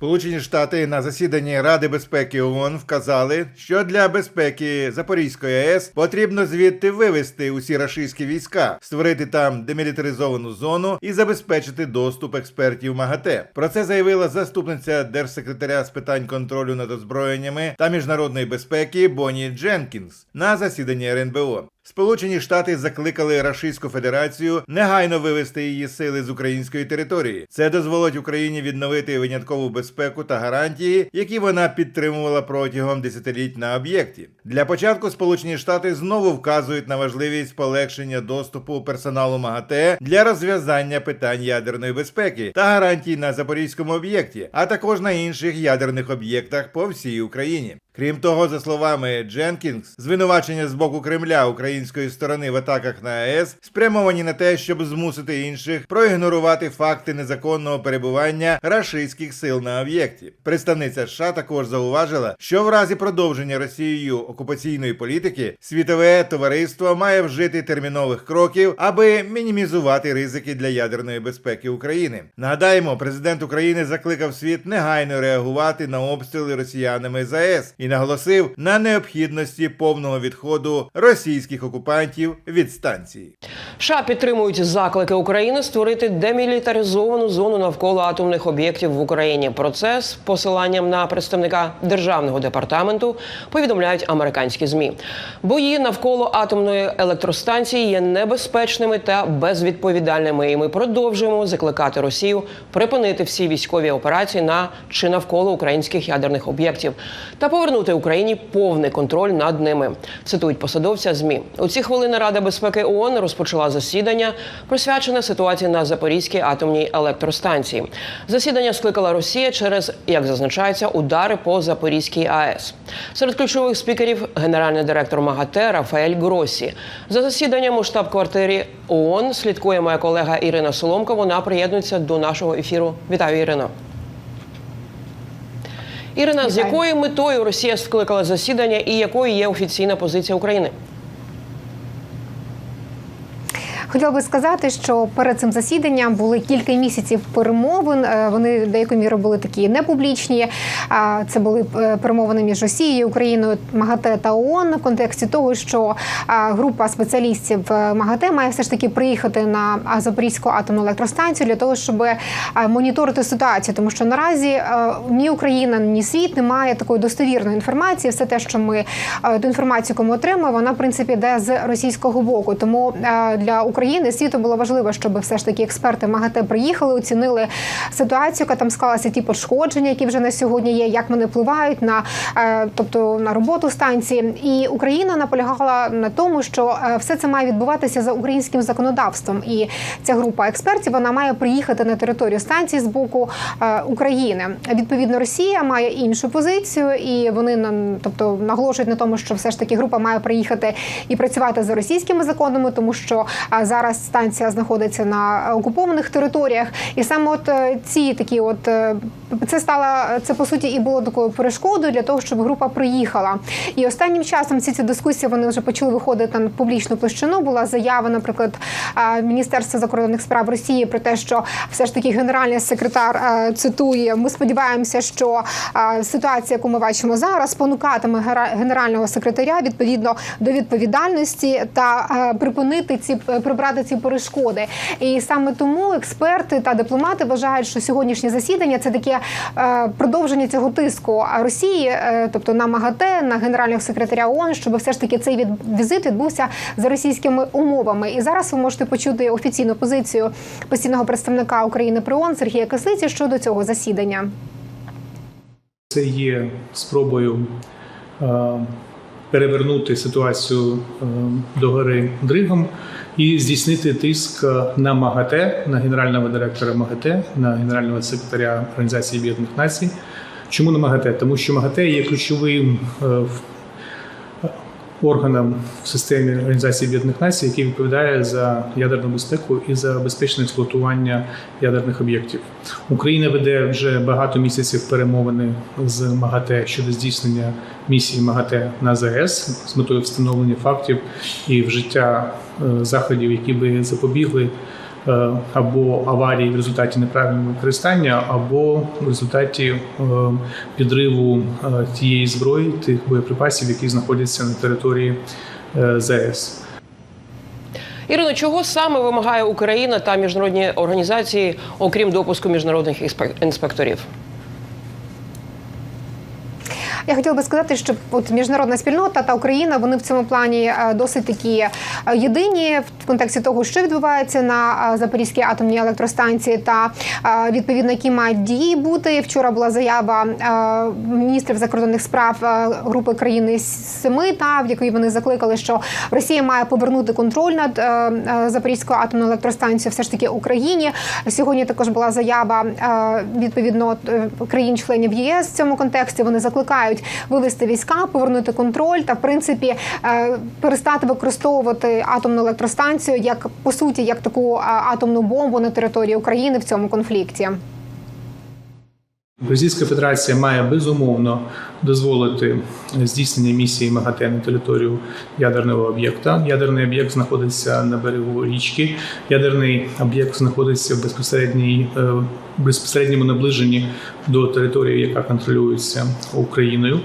Сполучені Штати на засіданні Ради безпеки ООН вказали, що для безпеки Запорізької АЕС потрібно звідти вивести усі рашистські війська, створити там демілітаризовану зону і забезпечити доступ експертів МАГАТЕ. Про це заявила заступниця держсекретаря з питань контролю над озброєннями та міжнародної безпеки Бонні Дженкінс на засіданні РНБО. Сполучені Штати закликали Рашистську Федерацію негайно вивести її сили з української території. Це дозволить Україні відновити виняткову безпеку та гарантії, які вона підтримувала протягом десятиліть на об'єкті. Для початку Сполучені Штати знову вказують на важливість полегшення доступу персоналу МАГАТЕ для розв'язання питань ядерної безпеки та гарантій на запорізькому об'єкті, а також на інших ядерних об'єктах по всій Україні. Крім того, за словами Дженкінс, звинувачення з боку Кремля української сторони в атаках на АЕС спрямовані на те, щоб змусити інших проігнорувати факти незаконного перебування рашистських сил на об'єкті. Представниця США також зауважила, що в разі продовження Росією окупаційної політики світове товариство має вжити термінових кроків, аби мінімізувати ризики для ядерної безпеки України. Нагадаємо, президент України закликав світ негайно реагувати на обстріли росіянами з АЕС і наголосив на необхідності повного відходу російських окупантів від станції. США підтримують заклики України створити демілітаризовану зону навколо атомних об'єктів в Україні. Про це з посиланням на представника державного департаменту повідомляють американські змі. Бої навколо атомної електростанції є небезпечними та безвідповідальними. І ми продовжуємо закликати Росію припинити всі військові операції на чи навколо українських ядерних об'єктів та повернути Україні повний контроль над ними. Цитують посадовця змі. У ці хвилини Рада безпеки ООН розпочала засідання, присвячене ситуації на Запорізькій атомній електростанції. Засідання скликала Росія через, як зазначається, удари по Запорізькій АЕС. Серед ключових спікерів генеральний директор МАГАТЕ Рафаель Гросі. За засіданням у штаб-квартирі ООН слідкує моя колега Ірина Соломко. Вона приєднується до нашого ефіру. Вітаю, Ірина. Ірина, з якою метою Росія скликала засідання і якою є офіційна позиція України? Хотіла би сказати, що перед цим засіданням були кілька місяців перемовин. Е, Вони деякою мірою були такі непублічні. А, Це були е, перемовини між Росією, Україною, МАГАТЕ та ООН в контексті того, що група спеціалістів е, МАГАТЕ має все ж таки приїхати на Запорізьку атомну електростанцію для того, щоб е, моніторити ситуацію, тому що наразі е, ні Україна, ні світ не має такої достовірної інформації. Все те, що ми е, ту інформацію, яку ми отримуємо, вона в принципі йде з російського боку. Тому е, для України світу було важливо, щоб все ж таки експерти МАГАТЕ приїхали, оцінили ситуацію, яка там склалася, ті пошкодження, які вже на сьогодні є, як вони впливають на е, тобто на роботу станції. І Україна наполягала на тому, що е, все це має відбуватися за українським законодавством. І ця група експертів вона має приїхати на територію станції з боку е, України. Відповідно, Росія має іншу позицію, і вони нам, тобто наголошують на тому, що все ж таки група має приїхати і працювати за російськими законами, тому що зараз станція знаходиться на окупованих територіях, і саме от е, ці такі, от е, це стало це по суті і було такою перешкодою для того, щоб група приїхала. І останнім часом всі ці дискусії вони вже почали виходити на публічну площину. Була заява, наприклад, Міністерства закордонних справ Росії про те, що все ж таки генеральний секретар цитує: ми сподіваємося, що ситуація, яку ми бачимо зараз, спонукатиме генерального секретаря відповідно до відповідальності та припинити ці прибрати ці перешкоди. І саме тому експерти та дипломати вважають, що сьогоднішнє засідання це таке е, продовження цього тиску Росії, е, тобто на МАГАТЕ, на генерального секретаря ООН, щоб все ж таки цей візит відбувся за російськими умовами. І зараз ви можете почути офіційну позицію постійного представника України при ООН Сергія Кислиці щодо цього засідання. Це є спробою е, перевернути ситуацію е, догори дригом і здійснити тиск на МАГАТЕ, на генерального директора МАГАТЕ, на генерального секретаря Організації Об'єднаних Націй. Чому на МАГАТЕ? Тому що МАГАТЕ є ключовим е, органом в системі Організації Об'єднаних Націй, який відповідає за ядерну безпеку і за безпечне експлуатування ядерних об'єктів. Україна веде вже багато місяців перемовини з МАГАТЕ щодо здійснення місії МАГАТЕ на ЗАЕС з метою встановлення фактів і вжиття е, заходів, які би запобігли або аварії в результаті неправильного використання, або в результаті е, підриву е, тієї зброї, тих боєприпасів, які знаходяться на території е, ЗАЕС. Ірино, чого саме вимагає Україна та міжнародні організації, окрім допуску міжнародних інспек- інспекторів? Я хотіла би сказати, що от міжнародна спільнота та Україна вони в цьому плані е, досить такі е, єдині в контексті того, що відбувається на е, Запорізькій атомній електростанції, та відповідно які мають дії бути. Вчора була заява міністрів закордонних справ групи країни семи, та в якій вони закликали, що Росія має повернути контроль над Запорізькою атомною електростанцією, все ж таки Україні. Сьогодні також була заява відповідно країн-членів ЄС в цьому контексті. Вони закликають вивести війська, повернути контроль та в принципі е, перестати використовувати атомну електростанцію як по суті як таку е, атомну бомбу на території України в цьому конфлікті. Російська Федерація має безумовно дозволити здійснення місії МАГАТЕ на територію ядерного об'єкта. Ядерний об'єкт знаходиться на берегу річки. Ядерний об'єкт знаходиться в безпосередній е, безпосередньому наближенні до території, яка контролюється Україною.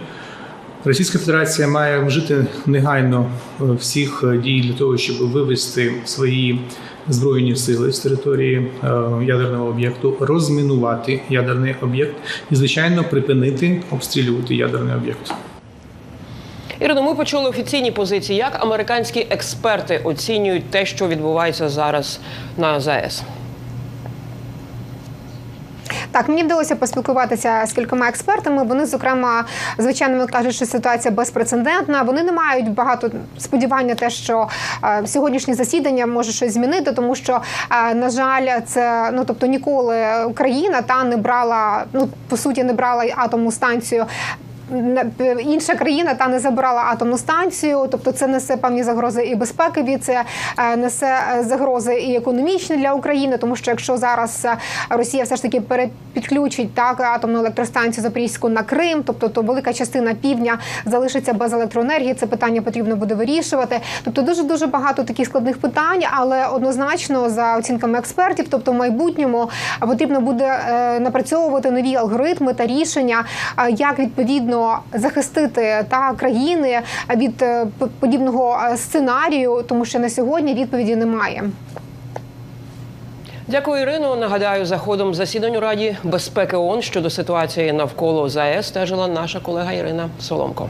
Російська Федерація має вжити негайно е, всіх е, дій для того, щоб вивести свої збройні сили з території е, ядерного об'єкту, розмінувати ядерний об'єкт і, звичайно, припинити обстрілювати ядерний об'єкт. Ірино, ми почули офіційні позиції. Як американські експерти оцінюють те, що відбувається зараз на ЗАЕС? Так, мені вдалося поспілкуватися з кількома експертами. Вони, зокрема, звичайно, кажуть, що ситуація безпрецедентна. Вони не мають багато сподівання, те, що е, сьогоднішнє засідання може щось змінити, тому що, е, на жаль, це ну тобто ніколи Україна та не брала, ну по суті, не брала атомну станцію. Інша країна та не забирала атомну станцію, тобто це несе певні загрози і безпекові, це е, несе е, загрози і економічні для України, тому що якщо зараз е, Росія все ж таки перепідключить так атомну електростанцію Запорізьку на Крим, тобто то велика частина півдня залишиться без електроенергії. Це питання потрібно буде вирішувати. Тобто дуже дуже багато таких складних питань, але однозначно за оцінками експертів, тобто в майбутньому потрібно буде напрацьовувати нові алгоритми та рішення, як відповідно захистити та країни від е, подібного е, сценарію, тому що на сьогодні відповіді немає. Дякую, Ірино. Нагадаю, за ходом засідань у Раді безпеки ООН щодо ситуації навколо ЗАЕС стежила наша колега Ірина Соломко.